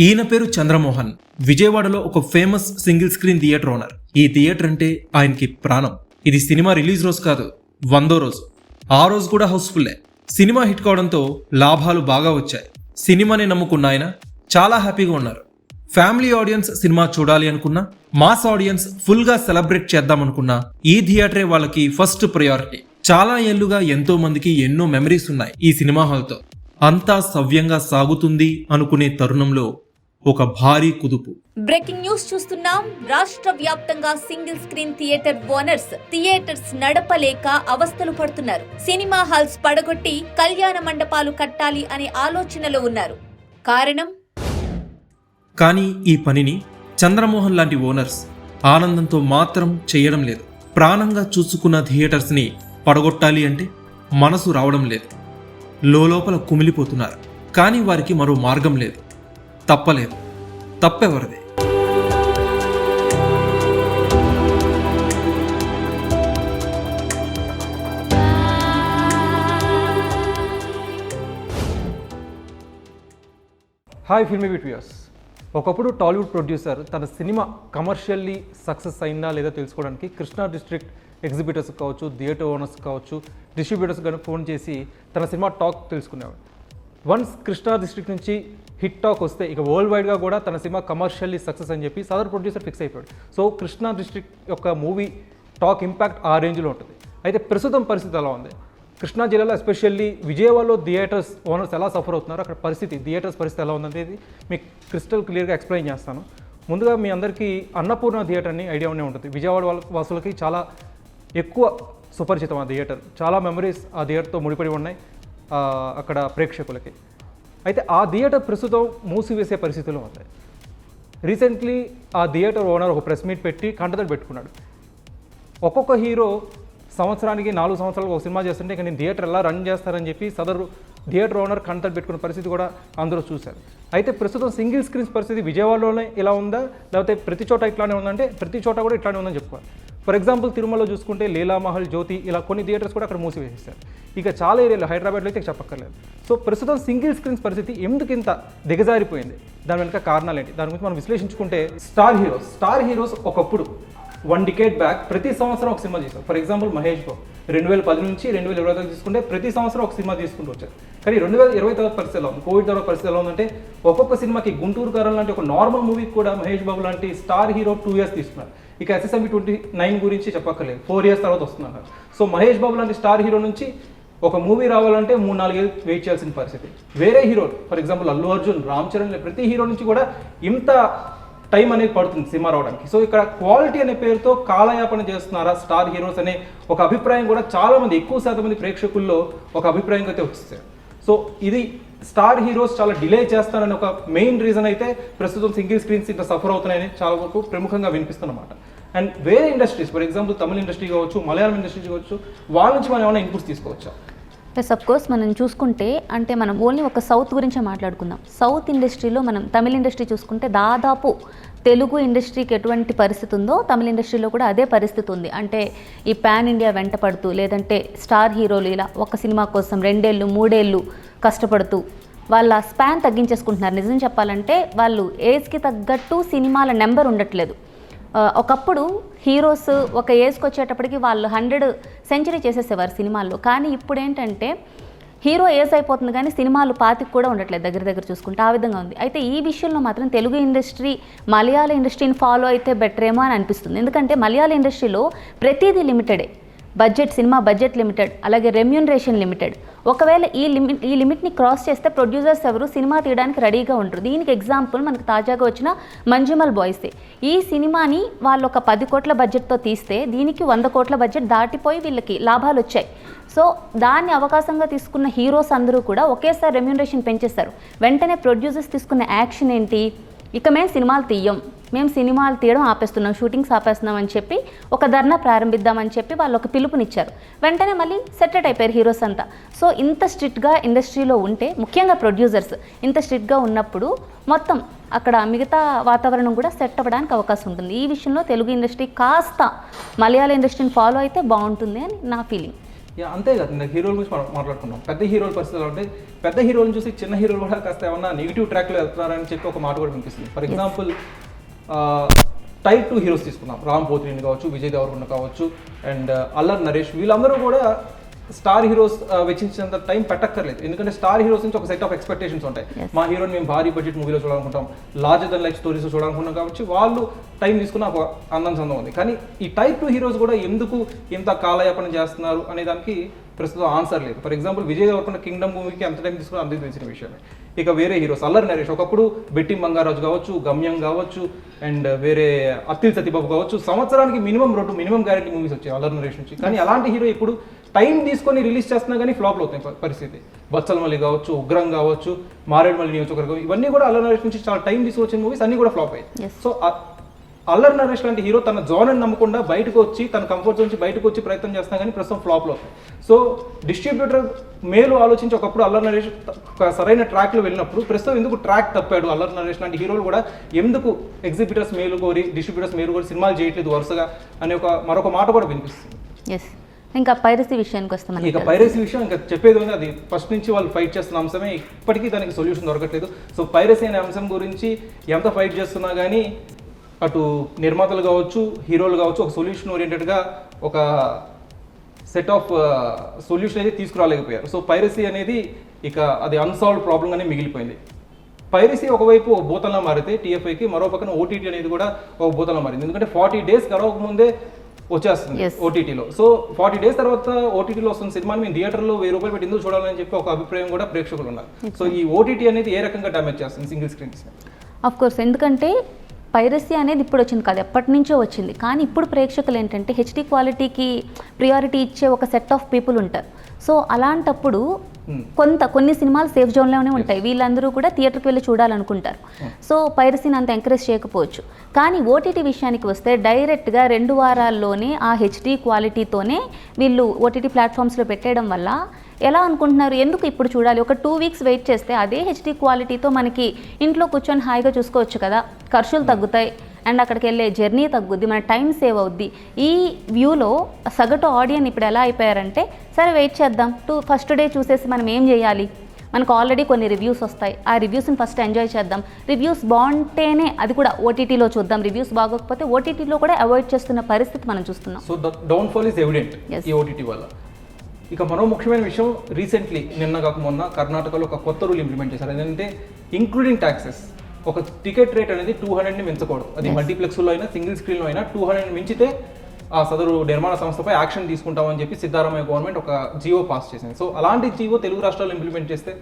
ఈయన పేరు చంద్రమోహన్. విజయవాడలో ఒక famous single screen theatre owner. ఈ థియేటర్ అంటే ఆయనకి ప్రాణం. ఇది సినిమా రిలీజ్ రోజు కాదు వందో రోజు. ఆ రోజు కూడా హౌస్ఫుల్లే. సినిమా హిట్ కావడంతో లాభాలు బాగా వచ్చాయి. సినిమాని నమ్ముకున్న ఆయన చాలా హ్యాపీగా ఉన్నారు. ఫ్యామిలీ ఆడియన్స్ సినిమా చూడాలి అనుకున్నా మాస్ ఆడియన్స్ ఫుల్గా సెలబ్రేట్ చేద్దామనుకున్నా ఈ థియేటరే వాళ్ళకి ఫస్ట్ ప్రయారిటీ. చాలా ఏళ్ళుగా ఎంతో మందికి ఎన్నో మెమరీస్ ఉన్నాయి ఈ సినిమా హాల్తో. అంతా సవ్యంగా సాగుతుంది అనుకునే తరుణంలో ఒక భారీ కుదుపు. బ్రేకింగ్ న్యూస్ చూస్తున్నాం. రాష్ట్ర వ్యాప్తంగా single screen theatre owners theatres నడపలేక అవస్థలు పడుతున్నారు. సినిమా హాల్స్ పడగొట్టి కళ్యాణ మండపాలు కట్టాలి అనే ఆలోచనలో ఉన్నారు. కారణం? కానీ ఈ పనిని చంద్రమోహన్ లాంటి ఓనర్స్ ఆనందంతో మాత్రం చేయడం లేదు. ప్రాణంగా చూసుకున్న థియేటర్స్ని పడగొట్టాలి అంటే మనసు రావడం లేదు. లోపల కుమిలిపోతున్నారు. కానీ వారికి మరో మార్గం లేదు. తప్పలేదు. తప్పెవరిది? హాయ్ ఫిల్మీ వ్యూయర్స్ ఒకప్పుడు టాలీవుడ్ ప్రొడ్యూసర్ తన సినిమా కమర్షియల్లీ సక్సెస్ అయిందా లేదా తెలుసుకోవడానికి కృష్ణా డిస్ట్రిక్ట్ ఎగ్జిబిటర్స్ కావచ్చు థియేటర్ ఓనర్స్ కావచ్చు డిస్ట్రిబ్యూటర్స్ కానీ ఫోన్ చేసి తన సినిమా టాక్ తెలుసుకునేవాడు వన్స్ కృష్ణా డిస్ట్రిక్ట్ నుంచి హిట్ టాక్ వస్తే ఇక వరల్డ్ వైడ్గా కూడా తన సినిమా కమర్షియల్లీ సక్సెస్ అని చెప్పి సదర్ ప్రొడ్యూసర్ ఫిక్స్ అయిపోయాడు. సో కృష్ణా డిస్ట్రిక్ట్ యొక్క మూవీ టాక్ ఇంపాక్ట్ ఆ రేంజ్లో ఉంటుంది. అయితే ప్రస్తుతం పరిస్థితి ఎలా ఉంది? కృష్ణా జిల్లాలో ఎస్పెషల్లీ విజయవాడలో థియేటర్స్ ఓనర్స్ ఎలా సఫర్ అవుతున్నారో అక్కడ పరిస్థితి థియేటర్స్ పరిస్థితి ఎలా ఉందనేది మీకు క్రిస్టల్ క్లియర్గా ఎక్స్ప్లెయిన్ చేస్తాను. ముందుగా మీ అందరికీ అన్నపూర్ణ థియేటర్ అని ఐడియా ఉంటుంది. విజయవాడ వాసులకి చాలా ఎక్కువ సుపరిచితం ఆ థియేటర్ చాలా మెమరీస్ ఆ థియేటర్తో ముడిపడి ఉన్నాయి అక్కడ ప్రేక్షకులకి. అయితే ఆ థియేటర్ ప్రస్తుతం మూసివేసే పరిస్థితులు ఉంది. రీసెంట్లీ ఆ థియేటర్ ఓనర్ ఒక ప్రెస్ మీట్ పెట్టి కంటతడి పెట్టుకున్నాడు. ఒక్కొక్క హీరో సంవత్సరానికి నాలుగు సంవత్సరాలు ఒక సినిమా చేస్తుంటే ఇక నేను థియేటర్ ఎలా రన్ చేస్తారని చెప్పి సదరు థియేటర్ ఓనర్ కంటతడి పెట్టుకున్న పరిస్థితి కూడా అందరూ చూశారు. అయితే ప్రస్తుతం సింగిల్ స్క్రీన్స్ పరిస్థితి విజయవాడలోనే ఇలా ఉందా? లేకపోతే ప్రతి చోట ఇట్లానే ఉందంటే ప్రతి చోట కూడా ఇట్లానే ఉందని చెప్పుకోవాలి. ఫర్ ఎగ్జాంపుల్ తిరుమలలో చూసుకుంటే లీలామహల్ జ్యోతి ఇలా కొన్ని థియేటర్స్ కూడా అక్కడ మూసివేసేస్తారు ఇక చాలా ఏరియాలో హైదరాబాద్లో అయితే చెప్పక్కర్లేదు. సో ప్రస్తుతం సింగిల్ స్క్రీన్స్ పరిస్థితి ఎందుకు ఇంత దిగజారిపోయింది? దాని వెనుక కారణాలు ఏంటి? దాని గురించి మనం విశ్లేషించుకుంటే స్టార్ హీరోస్ స్టార్ హీరోస్ ఒకప్పుడు వన్ డికేట్ బ్యాక్ ప్రతి సంవత్సరం ఒక సినిమా చేశారు ఫర్ ఎగ్జాంపుల్ మహేష్ బాబు. రెండు వేల పది నుంచి రెండు వేల ఇరవై దాకా తీసుకుంటే ప్రతి సంవత్సరం ఒక సినిమా తీసుకుంటూ వచ్చారు. కానీ రెండు వేల ఇరవై తర్వాత పరిస్థితి ఎలా ఉంది? కోవిడ్ తర్వాత పరిస్థితి ఎలా ఉందంటే ఒక్కొక్క సినిమాకి గుంటూరు గారం లాంటి ఒక నార్మల్ మూవీకి కూడా మహేష్ బాబు లాంటి స్టార్ హీరో టూ ఇయర్స్ తీసుకున్నారు. ఇక ఎస్ఎస్ఎంబి ట్వంటీ నైన్ గురించి చెప్పక్కర్లేదు. ఫోర్ ఇయర్స్ తర్వాత వస్తున్నారు సో మహేష్ బాబు లాంటి స్టార్ హీరో నుంచి ఒక మూవీ రావాలంటే మూడు నాలుగేళ్ళు వెయిట్ చేయాల్సిన పరిస్థితి. వేరే hero for example Allu Arjun Ram Charan ప్రతి హీరో నుంచి కూడా ఇంత టైం అనేది పడుతుంది సినిమా రావడానికి. సో ఇక్కడ క్వాలిటీ అనే పేరుతో కాలయాపన చేస్తున్నారా స్టార్ హీరోస్ అనే ఒక అభిప్రాయం కూడా చాలా మంది ఎక్కువ శాతం మంది ప్రేక్షకుల్లో ఒక అభిప్రాయం అయితే వచ్చేసారు సో ఇది స్టార్ హీరోస్ చాలా డిలే చేస్తారని ఒక మెయిన్ రీజన్ అయితే ప్రస్తుతం సింగిల్ స్క్రీన్స్ ఇంత సఫర్ అవుతున్నాయని చాలా వరకు ప్రముఖంగా వినిపిస్తున్నమాట. అండ్ వేరే industries for example Tamil industry కావచ్చు మలయాళం ఇండస్ట్రీ కావచ్చు వాళ్ళ నుంచి మనం ఏమైనా ఇన్పుట్స్ తీసుకోవచ్చా? ఎస్ అఫ్ కోర్స్ మనం చూసుకుంటే అంటే మనం ఓన్లీ ఒక సౌత్ గురించే మాట్లాడుకుందాం. సౌత్ ఇండస్ట్రీలో మనం తమిళ ఇండస్ట్రీ చూసుకుంటే దాదాపు తెలుగు ఇండస్ట్రీకి ఎటువంటి పరిస్థితి ఉందో తమిళ ఇండస్ట్రీలో కూడా అదే పరిస్థితి ఉంది. అంటే ఈ పాన్ ఇండియా వెంట పడుతూ లేదంటే స్టార్ హీరోలు ఇలా ఒక సినిమా కోసం రెండేళ్ళు మూడేళ్ళు కష్టపడుతూ వాళ్ళ స్పాన్ తగ్గించేసుకుంటున్నారు. నిజం చెప్పాలంటే వాళ్ళు ఏజ్కి తగ్గట్టు సినిమాల నెంబర్ ఉండట్లేదు. ఒకప్పుడు హీరోస్ ఒక ఏజ్కి వచ్చేటప్పటికి వాళ్ళు హండ్రెడ్ సెంచరీ చేసేసేవారు సినిమాల్లో. కానీ ఇప్పుడు ఏంటంటే హీరో ఏజ్ అయిపోతుంది కానీ సినిమాలు పాతికి కూడా ఉండట్లేదు దగ్గర దగ్గర చూసుకుంటే ఆ విధంగా ఉంది. అయితే ఈ విషయంలో మాత్రం తెలుగు ఇండస్ట్రీ మలయాళ ఇండస్ట్రీని ఫాలో అయితే బెటర్ ఏమో అని అనిపిస్తుంది. ఎందుకంటే మలయాళ ఇండస్ట్రీలో ప్రతిదీ లిమిటెడే. బడ్జెట్ సినిమా బడ్జెట్ లిమిటెడ్ అలాగే రెమ్యూనరేషన్ లిమిటెడ్. ఒకవేళ ఈ లిమిట్ ఈ లిమిట్ని క్రాస్ చేస్తే ప్రొడ్యూసర్స్ ఎవరు సినిమా తీయడానికి రెడీగా ఉంటారు దీనికి ఎగ్జాంపుల్ మనకు తాజాగా వచ్చిన మంజుమల్ బాయ్స్. ఈ సినిమాని వాళ్ళు ఒక పది కోట్ల బడ్జెట్తో తీస్తే దీనికి వంద కోట్ల బడ్జెట్ దాటిపోయి వీళ్ళకి లాభాలు వచ్చాయి. సో దాన్ని అవకాశంగా తీసుకున్న హీరోస్ అందరూ కూడా ఒకేసారి రెమ్యూనరేషన్ పెంచేస్తారు వెంటనే ప్రొడ్యూసర్స్ తీసుకున్న యాక్షన్ ఏంటి? ఇక మేము సినిమాలు తీయం. మేము సినిమాలు తీయడం ఆపేస్తున్నాం షూటింగ్స్ ఆపేస్తున్నాం అని చెప్పి ఒక ధర్నా ప్రారంభిద్దామని చెప్పి వాళ్ళు ఒక పిలుపునిచ్చారు. వెంటనే మళ్ళీ సెటెట్ అయిపోయారు హీరోస్ అంతా. సో ఇంత స్ట్రిక్ట్గా ఇండస్ట్రీలో ఉంటే ముఖ్యంగా ప్రొడ్యూసర్స్ ఇంత స్ట్రిక్ట్గా ఉన్నప్పుడు మొత్తం అక్కడ మిగతా వాతావరణం కూడా సెట్ అవ్వడానికి అవకాశం ఉంటుంది. ఈ విషయంలో తెలుగు ఇండస్ట్రీ కాస్త మలయాళ ఇండస్ట్రీని ఫాలో అయితే బాగుంటుంది అని నా ఫీలింగ్. అంతే కదా ఇందాక హీరోల గురించి మనం మాట్లాడుకున్నాం. పెద్ద హీరోల పరిస్థితులు అంటే పెద్ద హీరోలను చూసి చిన్న హీరోలు కూడా కాస్త ఏమన్నా నెగిటివ్ ట్రాక్లో వెళ్తున్నారని చెప్పి ఒక మాట కూడా వినిపిస్తుంది. For example type two heroes తీసుకుందాం. రామ్ పోత్రిని కావచ్చు విజయ్ దేవరకొండ కావచ్చు అండ్ అల్లర్ నరేష్ వీళ్ళందరూ కూడా స్టార్ హీరోస్ వెచ్చించినంత టైం పెట్టక్కర్లేదు. ఎందుకంటే స్టార్ హీరోస్ నుంచి ఒక సెట్ ఆఫ్ ఎక్స్పెక్టేషన్స్ ఉంటాయి. మా హీరోని మేము భారీ బడ్జెట్ మూవీలో చూడాలనుకుంటాం. లార్జర్ దన్ లైఫ్ స్టోరీస్ చూడాలనుకుంటాం కాబట్టి వాళ్ళు టైం తీసుకున్న ఒక అందం సందం ఉంది. కానీ ఈ టైప్ టూ హీరోస్ కూడా ఎందుకు ఇంత కాలయాపన చేస్తున్నారు అనే దానికి ప్రస్తుతం ఆన్సర్ లేదు. For example Vijay Devarakonda Kingdom మూవీకి ఎంత టైం తీసుకున్నా అందరికీ తెలిసిన విషయమే. ఇక వేరే హీరోస్ అల్లరి నరేష్. ఒకప్పుడు బెట్టి బంగారాజు కావచ్చు గమ్యం కావచ్చు అండ్ వేరే అత్తిల్ సతీబాబు కావచ్చు సంవత్సరానికి మినిమం రెండు మినిమం గ్యారెంటీ మూవీస్ వచ్చాయి అల్లరి నరేష్ నుంచి. కానీ అలాంటి హీరో ఇప్పుడు టైం తీసుకొని రిలీజ్ చేస్తున్నా కానీ ఫ్లాప్లు అవుతాయి పరిస్థితి. బచ్చలమల్లి కావచ్చు ఉగ్రం కావచ్చు మారేడుమల్లి నియోజకవర్గం ఇవన్నీ కూడా అల్లరి నరేష్ నుంచి చాలా టైం తీసుకొచ్చిన మూవీస్ అన్ని కూడా ఫ్లాప్ అయ్యాయి. సో అల్లరి నరేష్ లాంటి హీరో తన జోన్ నమ్మకుండా బయటకు వచ్చి తన కంఫర్ట్ జోన్ నుంచి బయటకు వచ్చి ప్రయత్నం చేస్తున్నా కానీ ప్రస్తుతం ఫ్లాప్లో అవుతాయి సో డిస్ట్రిబ్యూటర్ మేలు ఆలోచించి ఒకప్పుడు అల్లరి నరేష్ సరైన ట్రాక్లో వెళ్ళినప్పుడు ప్రస్తుతం ఎందుకు ట్రాక్ తప్పాడు అల్లరి నరేష్ లాంటి హీరోలు కూడా? ఎందుకు ఎగ్జిబిటర్స్ మేలు కోరి డిస్ట్రిబ్యూటర్స్ మేలు కోరి సినిమాలు చేయట్లేదు వరుసగా? అనే ఒక మరొక మాట కూడా వినిపిస్తుంది. ఎస్ ఇంకా పైరసీ విషయానికి వస్తే ఇక పైరసీ విషయం ఇంకా చెప్పేది ఉంది. అది ఫస్ట్ నుంచి వాళ్ళు ఫైట్ చేస్తున్న అంశమే. ఇప్పటికీ దానికి సొల్యూషన్ దొరకట్లేదు. సో పైరసీ అనే అంశం గురించి ఎంత ఫైట్ చేస్తున్నా కానీ అటు నిర్మాతలు కావచ్చు హీరోలు కావచ్చు ఒక సొల్యూషన్ ఓరియంటెడ్గా ఒక సెట్ ఆఫ్ సొల్యూషన్ అయితే తీసుకురాలేకపోయారు. సో పైరసీ అనేది ఇక అది అన్సాల్వ్డ్ ప్రాబ్లంగానే మిగిలిపోయింది. పైరసీ ఒకవైపు ఒక భూతంలా మారితే టీఎఫ్ఐకి మరో పక్కన ఓటీటీ అనేది కూడా ఒక భూతంలా మారింది. ఎందుకంటే ఫార్టీ డేస్ గడవక ముందే వచ్చేస్తుంది. ఓటీటీలో సో ఫార్టీ డేస్ తర్వాత ఓటీటీలో వస్తున్న సినిమాని మేము థియేటర్లో వెయ్యి రూపాయలు పెట్టి ఎందుకు చూడాలని చెప్పి ఒక అభిప్రాయం కూడా ప్రేక్షకులు ఉన్నారు. సో ఈ ఓటీటీ అనేది ఏ రకంగా డ్యామేజ్ చేస్తుంది సింగిల్ స్క్రీన్స్ అఫ్ కోర్స్ ఎందుకంటే పైరసీ అనేది ఇప్పుడు వచ్చింది కాదు ఎప్పటి నుంచో వచ్చింది. కానీ ఇప్పుడు ప్రేక్షకులు ఏంటంటే హెచ్డి క్వాలిటీకి ప్రియారిటీ ఇచ్చే ఒక సెట్ ఆఫ్ పీపుల్ ఉంటారు. సో అలాంటప్పుడు. కొంత కొన్ని సినిమాలు సేఫ్ జోన్లోనే ఉంటాయి. వీళ్ళందరూ కూడా థియేటర్కి వెళ్ళి చూడాలనుకుంటారు. సో పైరసీని అంత ఎంకరేజ్ చేయకపోవచ్చు. కానీ ఓటీటీ విషయానికి వస్తే డైరెక్ట్గా రెండు వారాల్లోనే ఆ హెచ్డి క్వాలిటీతోనే వీళ్ళు ఓటీటీ ప్లాట్ఫామ్స్లో పెట్టేయడం వల్ల ఎలా అనుకుంటున్నారు? ఎందుకు ఇప్పుడు చూడాలి? ఒక టూ వీక్స్ వెయిట్ చేస్తే అదే హెచ్డి క్వాలిటీతో మనకి ఇంట్లో కూర్చొని హాయిగా చూసుకోవచ్చు కదా. ఖర్చులు తగ్గుతాయి. అండ్ అక్కడికి వెళ్ళే జర్నీ తగ్గుద్ది మన టైం సేవ్ అవుద్ది. ఈ వ్యూలో సగటు ఆడియన్ ఇప్పుడు ఎలా అయిపోయారంటే సరే వెయిట్ చేద్దాం టూ ఫస్ట్ డే చూసేసి మనం ఏం చేయాలి? మనకు ఆల్రెడీ కొన్ని రివ్యూస్ వస్తాయి. ఆ రివ్యూస్ని ఫస్ట్ ఎంజాయ్ చేద్దాం. రివ్యూస్ బాగుంటేనే అది కూడా ఓటీటీలో చూద్దాం. రివ్యూస్ బాగోకపోతే ఓటీటీలో కూడా అవాయిడ్ చేస్తున్న పరిస్థితి మనం చూస్తున్నాం. So the downfall is evident. ఈ ఓటీటీ వల్ల. ఇక మరో ముఖ్యమైన విషయం రీసెంట్లీ నిన్న కాక మొన్న కర్ణాటకలో ఒక కొత్త రూల్ ఇంప్లిమెంట్ చేశారు. ఏంటంటే ఇంక్లూడింగ్ ట్యాక్సెస్ ఒక టికెట్ రేట్ అనేది టూ హండ్రెడ్ని మించకూడదు. అది మల్టీప్లెక్స్లో అయినా సింగిల్ స్క్రీన్లో అయినా టూ హండ్రెడ్ మించితే ఆ సదరు నిర్మాణ సంస్థపై యాక్షన్ తీసుకుంటామని చెప్పి సిద్ధారామయ్య గవర్నమెంట్ ఒక జియో పాస్ చేసింది. సో అలాంటి జియో తెలుగు రాష్ట్రాల్లో ఇంప్లిమెంట్ చేస్తే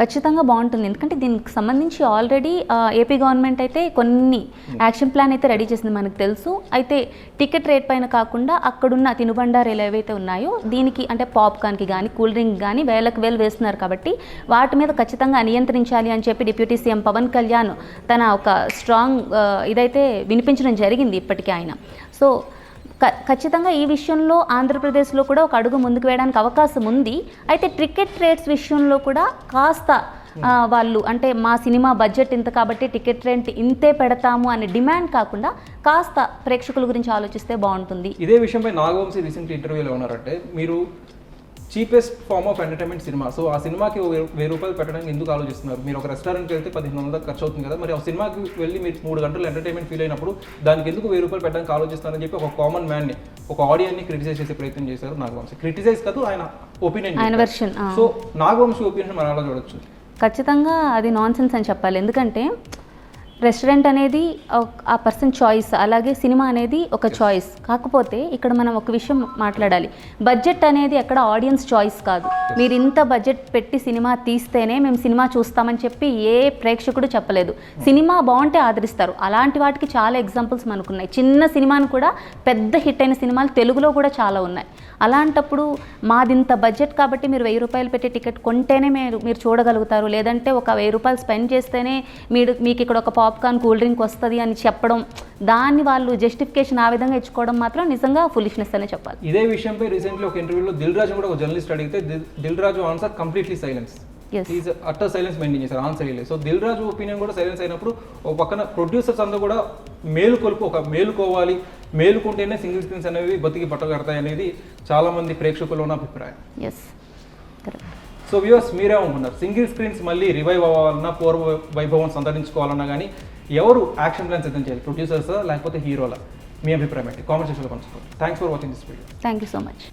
ఖచ్చితంగా బాగుంటుంది. ఎందుకంటే దీనికి సంబంధించి ఆల్రెడీ ఏపీ గవర్నమెంట్ అయితే కొన్ని యాక్షన్ ప్లాన్ అయితే రెడీ చేసింది మనకు తెలుసు. అయితే టికెట్ రేట్ పైన కాకుండా అక్కడున్న తినుబండారాలు ఏవైతే ఉన్నాయో దీనికి అంటే పాప్కార్న్కి కానీ కూల్ డ్రింక్ కానీ వేలకు వేలు వేస్తున్నారు కాబట్టి వాటి మీద ఖచ్చితంగా నియంత్రించాలి అని చెప్పి డిప్యూటీ సీఎం పవన్ కళ్యాణ్ తన ఒక స్ట్రాంగ్ ఇదైతే వినిపించడం జరిగింది ఇప్పటికీ ఆయన. సో ఖచ్చితంగా ఈ విషయంలో ఆంధ్రప్రదేశ్లో కూడా ఒక అడుగు ముందుకు వేయడానికి అవకాశం ఉంది. అయితే టికెట్ రేట్స్ విషయంలో కూడా కాస్త వాళ్ళు అంటే మా సినిమా బడ్జెట్ ఇంత కాబట్టి టికెట్ రెంట్ ఇంతే పెడతాము అనే డిమాండ్ కాకుండా కాస్త ప్రేక్షకుల గురించి ఆలోచిస్తే బాగుంటుంది. ఇదే విషయంపై నాగవంశీ రీసెంట్ ఇంటర్వ్యూలో ఉన్నారంటే మీరు cheapest form of entertainment cinema so ఆ సినిమాకి వెయ్యి- రూపాయలు పెట్టడానికి ఎందుకు ఆలోచిస్తున్నారు? మీరు ఒక రెస్టారెంట్కి వెళ్తే పదిహేను వందలు ఖర్చు అవుతుంది కదా మరి ఆ సినిమాకి వెళ్ళి మీరు మూడు గంటలు ఎంటర్టైన్మెంట్ ఫీల్ అయినప్పుడు దానికి ఎందుకు వెయ్యి రూపాయలు పెట్టడానికి ఆలోచిస్తారని చెప్పి ఒక కామన్ మ్యాన్ని ఒక ఆడియన్ని క్రిటిసైజ్ చేసే ప్రయత్నం చేశారు నాగవంశీ. క్రిటిసైజ్ కాదు ఆయన ఒపీనియన్. సో నాగవంశీ ఒపీనియన్ మనం అలా చూడొచ్చు? ఖచ్చితంగా అది నాన్ సెన్స్ అని చెప్పాలి. ఎందుకంటే రెస్టారెంట్ అనేది ఆ పర్సన్ చాయిస్ అలాగే సినిమా అనేది ఒక చాయిస్. కాకపోతే ఇక్కడ మనం ఒక విషయం మాట్లాడాలి. బడ్జెట్ అనేది ఎక్కడ ఆడియన్స్ చాయిస్ కాదు. మీరు ఇంత బడ్జెట్ పెట్టి సినిమా తీస్తేనే మేము సినిమా చూస్తామని చెప్పి ఏ ప్రేక్షకుడు చెప్పలేదు. సినిమా బాగుంటే ఆదరిస్తారు. అలాంటి వాటికి చాలా ఎగ్జాంపుల్స్ మనకున్నాయి. చిన్న సినిమాను కూడా పెద్ద హిట్ అయిన సినిమాలు తెలుగులో కూడా చాలా ఉన్నాయి. అలాంటప్పుడు మాదింత బడ్జెట్ కాబట్టి మీరు వెయ్యి రూపాయలు పెట్టి టికెట్ కొంటేనే మీరు మీరు చూడగలుగుతారు. లేదంటే ఒక వెయ్యి రూపాయలు స్పెండ్ చేస్తేనే మీరు మీకు ఇక్కడ ఒక పాప్కార్న్ కూల్ డ్రింక్ వస్తుంది అని చెప్పడం దాన్ని వాళ్ళు జస్టిఫికేషన్ ఆ విధంగా ఇచ్చుకోవడం మాత్రం నిజంగా ఫులిష్నెస్ అనే చెప్పాలి. ఇదే విషయంపై రీసెంట్లీ ఒక ఇంటర్వ్యూలో దిల్ రాజు కూడా ఒక జర్నలిస్ట్ అడిగితే Dil- Raju answer completely silence. Is utter silence maintain చేశారు ఆన్సర్ ఇవ్వలేదు సో దిల్ రాజు ఒపీనియన్ కూడా సైలెన్స్ అయినప్పుడు ఒక పక్కన ప్రొడ్యూసర్స్ అందరూ కూడా మేలుకొలుపు ఒక మేలుకోవాలి మేలుకుంటేనే సింగిల్ స్క్రీన్స్ అనేవి బతికి బట్టగడతాయి అనేది చాలా మంది ప్రేక్షకుల ఉన్న అభిప్రాయం. ఎస్ కరెక్ట్ సో వ్యూవర్స్ మీరే అనుకున్నారు సింగిల్ స్క్రీన్స్ మళ్ళీ రివైవ్ అవ్వాలన్నా పూర్వ వైభవం సంతరించుకోవాలన్నా కానీ ఎవరు యాక్షన్ ప్లాన్ సిద్ధం చేయాలి ప్రొడ్యూసర్స్ లేకపోతే హీరోలా? మీ అభిప్రాయం ఏంటి? కామెంట్ సెక్షన్లో పంచుకోండి. Thanks for watching this video thank you so much